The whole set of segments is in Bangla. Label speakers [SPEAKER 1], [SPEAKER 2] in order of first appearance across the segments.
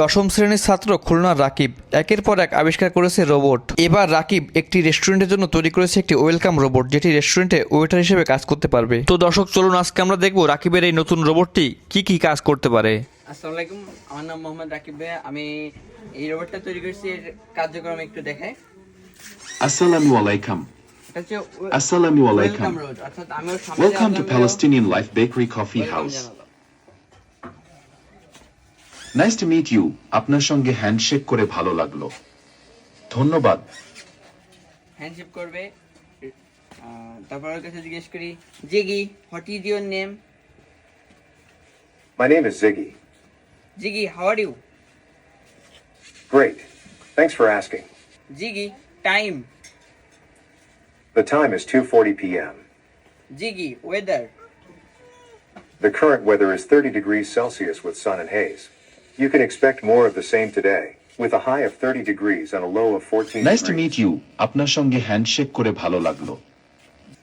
[SPEAKER 1] দশম শ্রেণির ছাত্র খুলনার রাকিব। একের পর এক আবিষ্কার করেছে রোবট। এবার রাকিব একটি রেস্টুরেন্টের জন্য তৈরি করেছে একটি ওয়েলকাম রোবট যেটি রেস্টুরেন্টে ওয়েটার হিসেবে কাজ করতে পারবে। তো দর্শক চলুন আজকে আমরা দেখব রাকিবের এই নতুন রোবটটি কি কি কাজ করতে পারে।
[SPEAKER 2] আসসালামু আলাইকুম আমার নাম মোহাম্মদ রাকিব ভাই আমি এই রোবটটা তৈরি করেছি এর কার্যক্রম একটু দেখাই।
[SPEAKER 3] alaikum.
[SPEAKER 2] এটা হচ্ছে
[SPEAKER 3] Assalamu
[SPEAKER 2] ওয়েলকাম
[SPEAKER 3] alaikum.
[SPEAKER 2] রোড অর্থাৎ আমি ওর সামনে
[SPEAKER 3] Nice to meet you. আপনার সঙ্গে হ্যান্ডশেক করে ভালো লাগলো ধন্যবাদ
[SPEAKER 2] হ্যান্ডশেক করবে আহ, তারপর ওর কাছে জিজ্ঞেস করি Ziggy what is your name
[SPEAKER 4] My name is Ziggy.
[SPEAKER 2] Ziggy how are you
[SPEAKER 4] Great. Thanks for asking.
[SPEAKER 2] Ziggy time
[SPEAKER 4] The time is 2:40 p.m.
[SPEAKER 2] Ziggy weather
[SPEAKER 4] The current weather is 30 degrees Celsius with sun and haze. You can expect more of the same today, with a high of 30 degrees and a low of 14
[SPEAKER 3] nice to
[SPEAKER 4] degrees.
[SPEAKER 3] Meet you আপনার সঙ্গে হ্যান্ডশেক করে ভালো লাগলো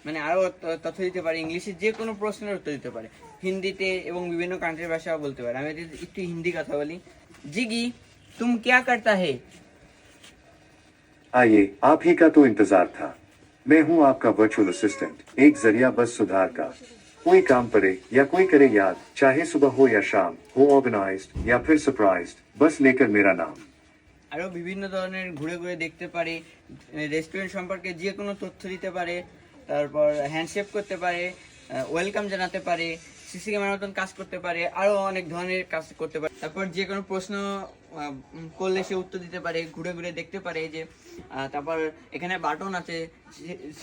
[SPEAKER 2] মানে আরো ত- তথ্য দিতে পারে ইংলিশে যে কোনো প্রশ্নের উত্তর দিতে পারে হিন্দিতে এবং বিভিন্ন কান্ট্রির ভাষা বলতে পারে আমি যদি একটু হিন্দি কথা বলি জিগি তুম क्या करता है
[SPEAKER 4] आइए आप ही का तो इंतजार था मैं हूं आपका वर्चुअल असिस्टेंट एक जरिया बस सुधार का कोई काम करे या कोई करे याद चाहे सुबह हो या शाम हो ऑर्गेनाइज्ड या फिर सरप्राइज्ड बस लेकर मेरा नाम
[SPEAKER 2] আরো বিভিন্ন ধরনের ঘুরে ঘুরে দেখতে পারে রেস্টুরেন্ট সম্পর্কে যে কোনো তথ্য দিতে পারে তারপর হ্যান্ডশেক করতে পারে ওয়েলকাম জানাতে পারে সিসি ক্যামেরার মতন কাজ করতে পারে আরো অনেক ধরনের কাজ করতে পারে তারপর যে কোনো প্রশ্ন আহ, উম, করলে সে উত্তর দিতে পারে ঘুরে ঘুরে দেখতে পারে যে আহ, তারপর এখানে বাটন আছে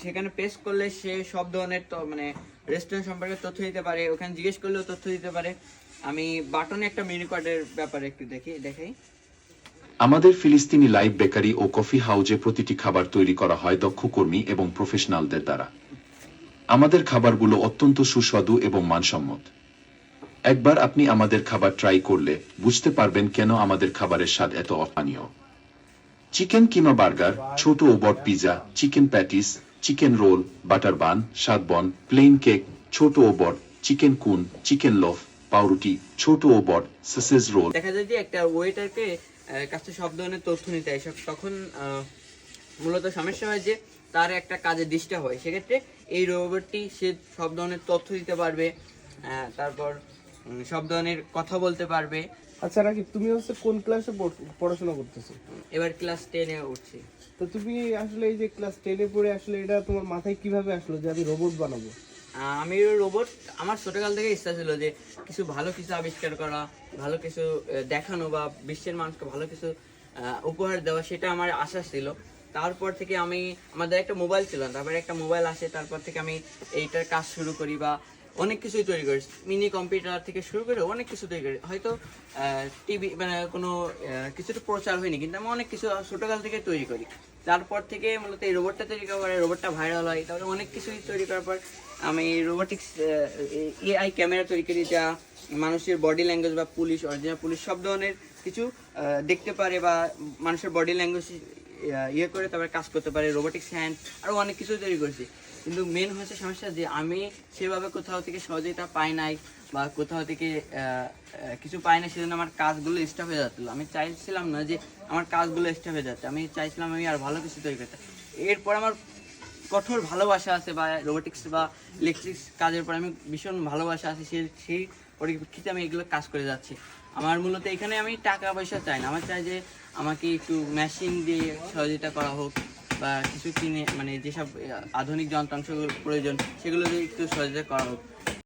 [SPEAKER 2] সেখানে প্রেস করলে সে সব ধরনের মানে রেস্টুরেন্ট সম্পর্কে তথ্য দিতে পারে, ওখানে জিজ্ঞেস করলেও তথ্য দিতে পারে। আমি বাটনে একটা মেনু কার্ডের ব্যাপারে একটু দেখি, দেখাই।
[SPEAKER 3] আমাদের ফিলিস্তিনি লাইভ বেকারি ও কফি হাউজে প্রতিটি খাবার তৈরি করা হয় দক্ষ কর্মী এবং প্রফেশনালদের দ্বারা। আমাদের খাবারগুলো অত্যন্ত সুস্বাদু এবং মানসম্মত। একবার আপনি আমাদের খাবার ট্রাই করলে বুঝতে পারবেন কেন আমাদের খাবারের স্বাদ এত অপানীয় চিকেন কিমা বার্গার ছোট ও বট pizza chicken patties chicken roll butter bun স্বাদ বন প্লেন কেক ছোট ও বট চিকেন কুন চিকেন লফ পাউরুটি ছোট ও বট সসেজ রোল
[SPEAKER 2] দেখা যায় যে একটা ওয়েটারকে কাছে সব ধরনের তথ্য নিতে হয়। তখন মূলত সমস্যা হয় যে তার একটা কাজে ডিস্টার্ব হয়। সেক্ষেত্রে এই রোবটটি সে সব ধরনের তথ্য দিতে পারবে তারপর সব ধরনের কথা বলতে পারবে
[SPEAKER 5] আচ্ছা রাকিব তুমি হচ্ছে কোন ক্লাসে পড়- পড়াশোনা করতেছো?
[SPEAKER 2] এবার ক্লাস টেনে উঠছি।
[SPEAKER 5] তো তুমি আসলে এই যে ক্লাস টেনে পড়ে আসলে এটা তোমার মাথায় কীভাবে আসলো যে আমি রোবট বানাবো?
[SPEAKER 2] আমি রোবট আমার ছোটকাল থেকে ইচ্ছা ছিল যে কিছু ভালো কিছু আবিষ্কার করা ভালো কিছু দেখানো বা বিশ্বের মানুষকে ভালো কিছু উপহার দেওয়া সেটা আমার আশা ছিল। তারপর থেকে আমি আমাদের একটা মোবাইল ছিল তারপরে একটা মোবাইল আসে তারপর থেকে আমি এইটার কাজ শুরু করি বা অনেক কিছুই তৈরি করি মিনি কম্পিউটার থেকে শুরু করে অনেক কিছু তৈরি করি। হয়তো টিভি মানে কোনো কিছুটা প্রচার হয়নি, কিন্তু আমি অনেক কিছু ছোটোকাল থেকে তৈরি করি। তারপর থেকে মূলত এই রোবটটা তৈরি করার পরে রোবটটা ভাইরাল হয়, তারপরে অনেক কিছুই তৈরি করার পর আমি রোবোটিক্স এআই ক্যামেরা তৈরি করি, যা মানুষের বডি ল্যাঙ্গুয়েজ বা পুলিশ অরিজিনাল পুলিশ সব ধরনের কিছু দেখতে পারে বা মানুষের বডি ল্যাঙ্গুয়েজ ইয়ে করে তারপরে কাজ করতে পারে রোবোটিক্স হ্যান্ড আরও অনেক কিছু তৈরি করেছি। কিন্তু মেন হচ্ছে সমস্যা যে আমি সেভাবে কোথাও থেকে সহযোগিতা পাই নাই বা কোথাও থেকে কিছু পাই না সেজন্য আমার কাজগুলো স্টপ হয়ে যাচ্ছিল। আমি চাইছিলাম না যে আমার কাজগুলো স্টপ হয়ে যাচ্ছে। আমি চাইছিলাম আমি আর ভালো কিছু তৈরি করতে। এরপর আমার কঠোর ভালোবাসা আছে বা রোবোটিক্স বা ইলেকট্রিক্স কাজের উপর আমি ভীষণ ভালোবাসা আছে সেই সেই পরিপ্রেক্ষিতে আমি এগুলো কাজ করে যাচ্ছি। আমার মূলত এখানে আমি টাকা পয়সা চাই না। আমার চাই যে আমাকে একটু মেশিন দিয়ে সহযোগিতা করা হোক। বা কিছু কিনে মানে যেসব আধুনিক যন্ত্রাংশগুলোর প্রয়োজন সেগুলো একটু সহজে করা হোক।